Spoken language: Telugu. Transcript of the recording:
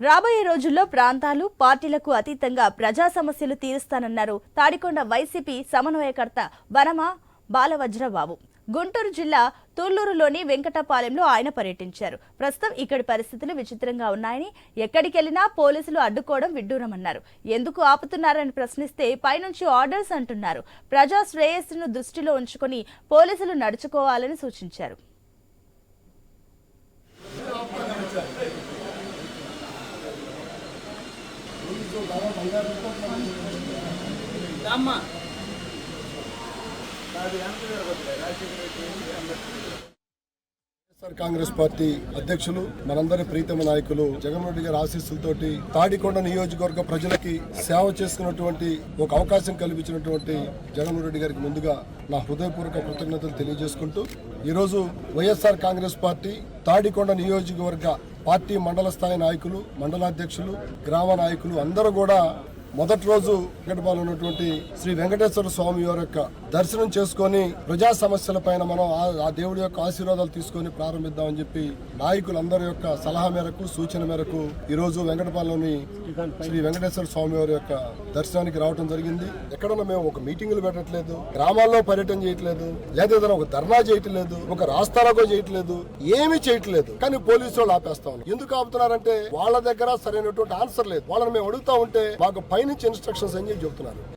రాబోయే రోజుల్లో ప్రాంతాలు పార్టీలకు అతీతంగా ప్రజా సమస్యలు తీరుస్తానన్నారు తాడికొండ వైసీపీ సమన్వయకర్త వనమ బాలవజ్రబాబు. గుంటూరు జిల్లా తుళ్ళూరులోని వెంకటపాలెంలో ఆయన పర్యటించారు. ప్రస్తుతం ఇక్కడి పరిస్థితులు విచిత్రంగా ఉన్నాయని ఎక్కడికెళ్ళినా పోలీసులు అడ్డుకోవడం విడ్డూరమన్నారు. ఎందుకు ఆపుతున్నారని ప్రశ్నిస్తే పైనుంచి ఆర్డర్స్ అంటున్నారు. ప్రజా శ్రేయస్సును దృష్టిలో ఉంచుకొని పోలీసులు నడుచుకోవాలని సూచించారు. వైఎస్ఆర్ కాంగ్రెస్ పార్టీ అధ్యక్షులు మనందరి ప్రీతమ నాయకులు జగన్మోహన్ రెడ్డి గారి ఆశీస్సులతోటి తాడికొండ నియోజకవర్గ ప్రజలకి సేవ చేసుకున్నటువంటి ఒక అవకాశం కల్పించినటువంటి జగన్మోహన్ రెడ్డి గారికి ముందుగా నా హృదయపూర్వక కృతజ్ఞతలు తెలియజేసుకుంటూ ఈరోజు వైఎస్ఆర్ కాంగ్రెస్ పార్టీ తాడికొండ నియోజకవర్గ పార్టీ మండల స్థాయి నాయకులు మండలాధ్యక్షులు గ్రామ నాయకులు అందరూ కూడా మొదటి రోజు వెంకటపాలెం ఉన్నటువంటి శ్రీ వెంకటేశ్వర స్వామి వారి యొక్క దర్శనం చేసుకొని ప్రజా సమస్యల పైన మనం ఆ- ఆ దేవుడి యొక్క ఆశీర్వాదాలు తీసుకొని ప్రారంభిద్దామని చెప్పి నాయకులందరి యొక్క సలహా మేరకు సూచన మేరకు ఈ రోజు వెంకటపాలెంలోని శ్రీ వెంకటేశ్వర స్వామి వారి యొక్క దర్శనానికి రావడం జరిగింది. ఎక్కడన్నా మేము ఒక మీటింగులు పెట్టట్లేదు గ్రామాల్లో పర్యటన చేయట్లేదు లేదా ఏదైనా ఒక ధర్నా చేయట్లేదు ఒక రాస్తారాగో చేయట్లేదు ఏమీ చేయట్లేదు. కానీ పోలీసు వాళ్ళు ఆపేస్తా ఉన్నారు. ఎందుకు ఆపుతున్నారంటే వాళ్ళ దగ్గర సరైనటువంటి ఆన్సర్ లేదు. వాళ్ళని మేము అడుగుతా ఉంటే మాకు పైనుంచి ఇన్స్ట్రక్షన్స్ అని చెప్పి చెబుతున్నారు